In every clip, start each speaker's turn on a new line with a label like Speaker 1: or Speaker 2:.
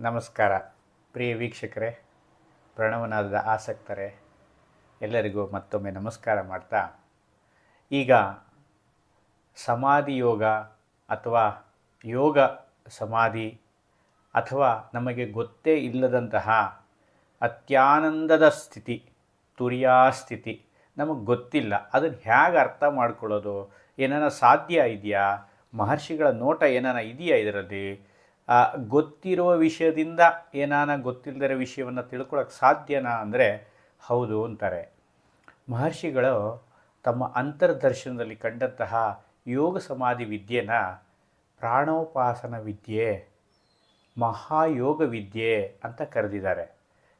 Speaker 1: ನಮಸ್ಕಾರ. ಪ್ರಿಯ ವೀಕ್ಷಕರೇ ಪ್ರಣವನಾದ ಆಸಕ್ತರೇ, ಎಲ್ಲರಿಗೂ ಮತ್ತೊಮ್ಮೆ ನಮಸ್ಕಾರ ಮಾಡ್ತಾ, ಈಗ ಸಮಾಧಿ ಯೋಗ ಅಥವಾ ಯೋಗ ಸಮಾಧಿ ಅಥವಾ ನಮಗೆ ಗೊತ್ತೇ ಇಲ್ಲದಂತಹ ಅತ್ಯಾನಂದದ ಸ್ಥಿತಿ, ತುರಿಯಾ ಸ್ಥಿತಿ ನಮಗೆ ಗೊತ್ತಿಲ್ಲ. ಅದನ್ನು ಹೇಗೆ ಅರ್ಥ ಮಾಡ್ಕೊಳ್ಳೋದು? ಏನಾರ ಸಾಧ್ಯ ಇದೆಯಾ? ಮಹರ್ಷಿಗಳ ನೋಟ ಏನಾರ ಇದೆಯಾ ಇದರಲ್ಲಿ? ಗೊತ್ತಿರುವ ವಿಷಯದಿಂದ ಏನಾನ ಗೊತ್ತಿಲ್ಲದಿರೋ ವಿಷಯವನ್ನು ತಿಳ್ಕೊಳ್ಳೋಕೆ ಸಾಧ್ಯನಾ ಅಂದರೆ ಹೌದು ಅಂತಾರೆ. ಮಹರ್ಷಿಗಳು ತಮ್ಮ ಅಂತರ್ದರ್ಶನದಲ್ಲಿ ಕಂಡಂತಹ ಯೋಗ ಸಮಾಧಿ ವಿದ್ಯೆನ ಪ್ರಾಣೋಪಾಸನ ವಿದ್ಯೆ, ಮಹಾಯೋಗ ವಿದ್ಯೆ ಅಂತ ಕರೆದಿದ್ದಾರೆ.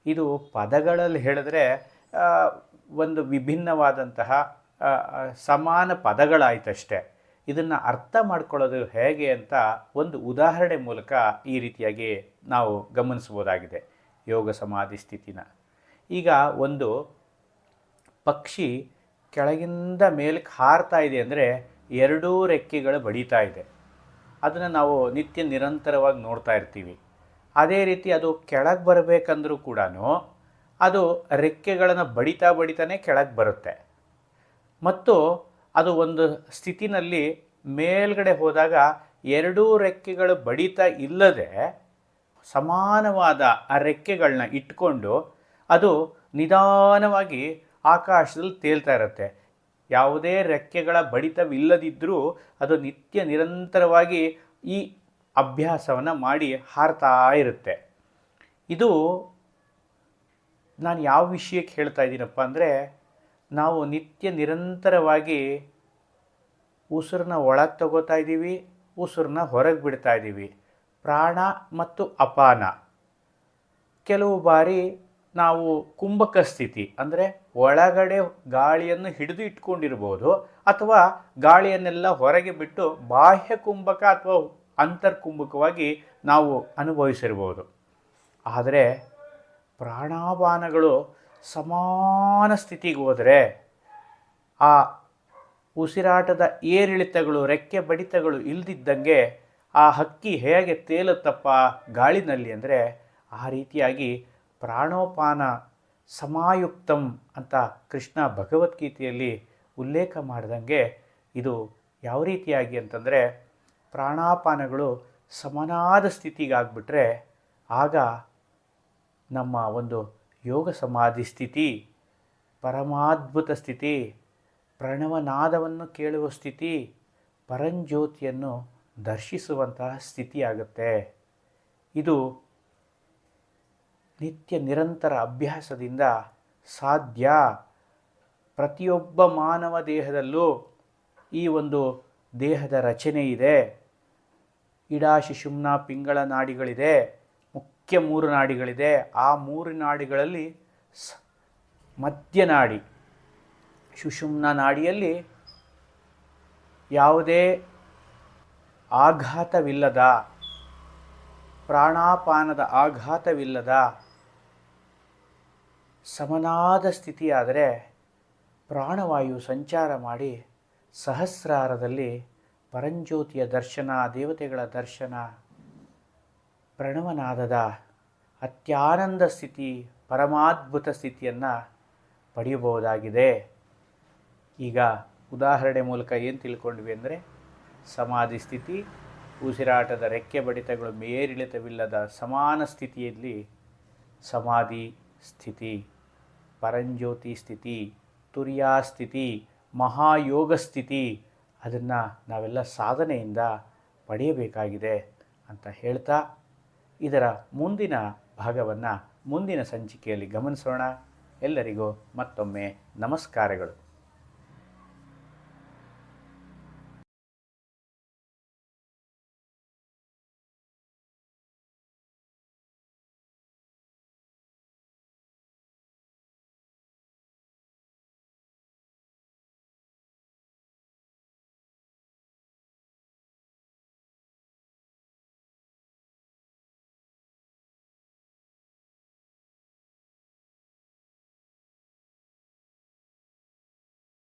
Speaker 1: ಇದು ಪದಗಳಲ್ಲಿ ಹೇಳಿದ್ರೆ ಒಂದು ವಿಭಿನ್ನವಾದಂತಹ ಸಮಾನ ಪದಗಳಾಯ್ತಷ್ಟೇ. ಇದನ್ನು ಅರ್ಥ ಮಾಡ್ಕೊಳ್ಳೋದು ಹೇಗೆ ಅಂತ ಒಂದು ಉದಾಹರಣೆ ಮೂಲಕ ಈ ರೀತಿಯಾಗಿ ನಾವು ಗಮನಿಸ್ಬೋದಾಗಿದೆ ಯೋಗ ಸಮಾಧಿ ಸ್ಥಿತಿನ. ಈಗ ಒಂದು ಪಕ್ಷಿ ಕೆಳಗಿಂದ ಮೇಲಕ್ಕೆ ಹಾರ್ತಾ ಇದೆ ಅಂದರೆ ಎರಡೂ ರೆಕ್ಕೆಗಳು ಬಡಿತಾ ಇದೆ. ಅದನ್ನು ನಾವು ನಿತ್ಯ ನಿರಂತರವಾಗಿ ನೋಡ್ತಾ ಇರ್ತೀವಿ. ಅದೇ ರೀತಿ ಅದು ಕೆಳಗೆ ಬರಬೇಕಂದ್ರೂ ಕೂಡ ಅದು ರೆಕ್ಕೆಗಳನ್ನು ಬಡಿತಾ ಬಡಿತಾನೆ ಕೆಳಗೆ ಬರುತ್ತೆ. ಮತ್ತು ಅದು ಒಂದು ಸ್ಥಿತಿನಲ್ಲಿ ಮೇಲ್ಗಡೆ ಹೋದಾಗ ಎರಡೂ ರೆಕ್ಕೆಗಳು ಬಡಿತ ಇಲ್ಲದೆ ಸಮಾನವಾದ ಆ ರೆಕ್ಕೆಗಳನ್ನ ಇಟ್ಕೊಂಡು ಅದು ನಿಧಾನವಾಗಿ ಆಕಾಶದಲ್ಲಿ ತೇಲ್ತಾ ಇರುತ್ತೆ. ಯಾವುದೇ ರೆಕ್ಕೆಗಳ ಬಡಿತವಿಲ್ಲದಿದ್ದರೂ ಅದು ನಿತ್ಯ ನಿರಂತರವಾಗಿ ಈ ಅಭ್ಯಾಸವನ್ನು ಮಾಡಿ ಹಾರ್ತಾ ಇರುತ್ತೆ. ಇದು ನಾನು ಯಾವ ವಿಷಯಕ್ಕೆ ಹೇಳ್ತಾ ಇದ್ದೀನಪ್ಪ ಅಂದರೆ ನಾವು ನಿತ್ಯ ನಿರಂತರವಾಗಿ ಉಸಿರನ್ನ ಒಳಗೆ ತಗೋತಾ ಇದ್ದೀವಿ, ಉಸಿರನ್ನ ಹೊರಗೆ ಬಿಡ್ತಾ ಇದ್ದೀವಿ. ಪ್ರಾಣ ಮತ್ತು ಅಪಾನ. ಕೆಲವು ಬಾರಿ ನಾವು ಕುಂಭಕ ಸ್ಥಿತಿ, ಅಂದರೆ ಒಳಗಡೆ ಗಾಳಿಯನ್ನು ಹಿಡಿದು ಇಟ್ಕೊಂಡಿರ್ಬೋದು, ಅಥವಾ ಗಾಳಿಯನ್ನೆಲ್ಲ ಹೊರಗೆ ಬಿಟ್ಟು ಬಾಹ್ಯ ಕುಂಭಕ ಅಥವಾ ಅಂತರ್ಕುಂಭಕವಾಗಿ ನಾವು ಅನುಭವಿಸಿರ್ಬೋದು. ಆದರೆ ಪ್ರಾಣಾಪಾನಗಳು ಸಮಾನ ಸ್ಥಿತಿಗೆ ಹೋದರೆ ಆ ಉಸಿರಾಟದ ಏರಿಳಿತಗಳು, ರೆಕ್ಕೆ ಬಡಿತಗಳು ಇಲ್ದಿದ್ದಂಗೆ ಆ ಹಕ್ಕಿ ಹೇಗೆ ತೇಲುತ್ತಪ್ಪ ಗಾಳಿನಲ್ಲಿ ಅಂದರೆ ಆ ರೀತಿಯಾಗಿ ಪ್ರಾಣೋಪಾನ ಸಮಾಯುಕ್ತಂ ಅಂತ ಕೃಷ್ಣ ಭಗವದ್ಗೀತೆಯಲ್ಲಿ ಉಲ್ಲೇಖ ಮಾಡಿದಂಗೆ ಇದು ಯಾವ ರೀತಿಯಾಗಿ ಅಂತಂದರೆ ಪ್ರಾಣಾಪಾನಗಳು ಸಮನಾದ ಸ್ಥಿತಿಗಾಗ್ಬಿಟ್ರೆ ಆಗ ನಮ್ಮ ಒಂದು ಯೋಗ ಸಮಾಧಿ ಸ್ಥಿತಿ, ಪರಮಾದ್ಭುತ ಸ್ಥಿತಿ, ಪ್ರಣವನಾದವನ್ನು ಕೇಳುವ ಸ್ಥಿತಿ, ಪರಂಜ್ಯೋತಿಯನ್ನು ದರ್ಶಿಸುವಂತಹ ಸ್ಥಿತಿಯಾಗುತ್ತೆ. ಇದು ನಿತ್ಯ ನಿರಂತರ ಅಭ್ಯಾಸದಿಂದ ಸಾಧ್ಯ. ಪ್ರತಿಯೊಬ್ಬ ಮಾನವ ದೇಹದಲ್ಲೂ ಈ ಒಂದು ದೇಹದ ರಚನೆ ಇದೆ. ಇಡಾ ಶಿಶುಮ್ನ ಪಿಂಗಳ ನಾಡಿಗಳಿದೆ. ಮುಖ್ಯ ಮೂರು ನಾಡಿಗಳಿದೆ. ಆ ಮೂರು ನಾಡಿಗಳಲ್ಲಿ ಮಧ್ಯನಾಡಿ ಸುಷುಮ್ನ ನಾಡಿಯಲ್ಲಿ ಯಾವುದೇ ಆಘಾತವಿಲ್ಲದ, ಪ್ರಾಣಾಪಾನದ ಆಘಾತವಿಲ್ಲದ, ಸಮನಾದ ಸ್ಥಿತಿಯಾದರೆ ಪ್ರಾಣವಾಯು ಸಂಚಾರ ಮಾಡಿ ಸಹಸ್ರಾರದಲ್ಲಿ ಪರಂಜ್ಯೋತಿಯ ದರ್ಶನ, ದೇವತೆಗಳ ದರ್ಶನ ಪ್ರಣವನಾದದ ಅತ್ಯಾನಂದ ಸ್ಥಿತಿ, ಪರಮಾದ್ಭುತ ಸ್ಥಿತಿಯನ್ನು ಪಡೆಯಬಹುದಾಗಿದೆ. ಈಗ ಉದಾಹರಣೆ ಮೂಲಕ ಏನು ತಿಳ್ಕೊಂಡ್ವಿ ಅಂದರೆ, ಸಮಾಧಿ ಸ್ಥಿತಿ, ಉಸಿರಾಟದ ರೆಕ್ಕೆ ಬಡಿತಗಳು ಮೇರಿಳಿತವಿಲ್ಲದ ಸಮಾನ ಸ್ಥಿತಿಯಲ್ಲಿ ಸಮಾಧಿ ಸ್ಥಿತಿ, ಪರಂಜ್ಯೋತಿ ಸ್ಥಿತಿ, ತುರ್ಯಾ ಸ್ಥಿತಿ, ಮಹಾಯೋಗ ಸ್ಥಿತಿ, ಅದನ್ನು ನಾವೆಲ್ಲ ಸಾಧನೆಯಿಂದ ಪಡೆಯಬೇಕಾಗಿದೆ ಅಂತ ಹೇಳ್ತಾ ಇದರ ಮುಂದಿನ ಭಾಗವನ್ನು ಮುಂದಿನ ಸಂಚಿಕೆಯಲ್ಲಿ ಗಮನಿಸೋಣ. ಎಲ್ಲರಿಗೂ ಮತ್ತೊಮ್ಮೆ ನಮಸ್ಕಾರಗಳು.